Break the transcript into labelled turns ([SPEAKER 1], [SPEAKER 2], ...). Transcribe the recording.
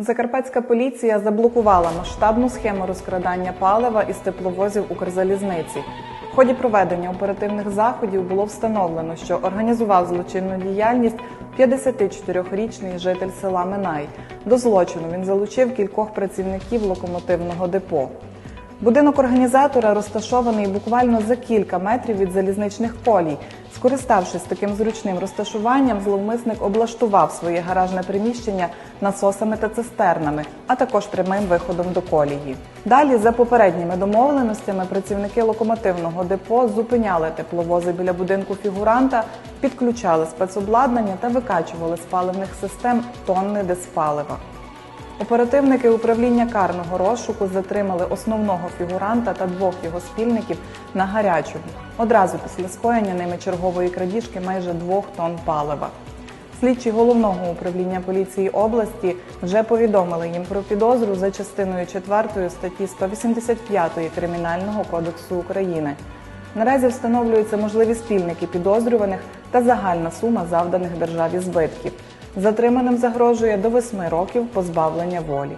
[SPEAKER 1] Закарпатська поліція заблокувала масштабну схему розкрадання палива із тепловозів Укрзалізниці. В ході проведення оперативних заходів було встановлено, що організував злочинну діяльність 54-річний житель села Минай. До злочину він залучив кількох працівників локомотивного депо. Будинок організатора розташований буквально за кілька метрів від залізничних колій. Скориставшись таким зручним розташуванням, зловмисник облаштував своє гаражне приміщення насосами та цистернами, а також прямим виходом до колії. Далі, за попередніми домовленостями, працівники локомотивного депо зупиняли тепловози біля будинку фігуранта, підключали спецобладнання та викачували з паливних систем тонни диспалива. Оперативники управління карного розшуку затримали основного фігуранта та двох його спільників на гарячому одразу після скоєння ними чергової крадіжки майже двох тонн палива. Слідчі головного управління поліції області вже повідомили їм про підозру за частиною 4 статті 185 Кримінального кодексу України. Наразі встановлюються можливі спільники підозрюваних та загальна сума завданих державі збитків. Затриманим загрожує до 8 років позбавлення волі.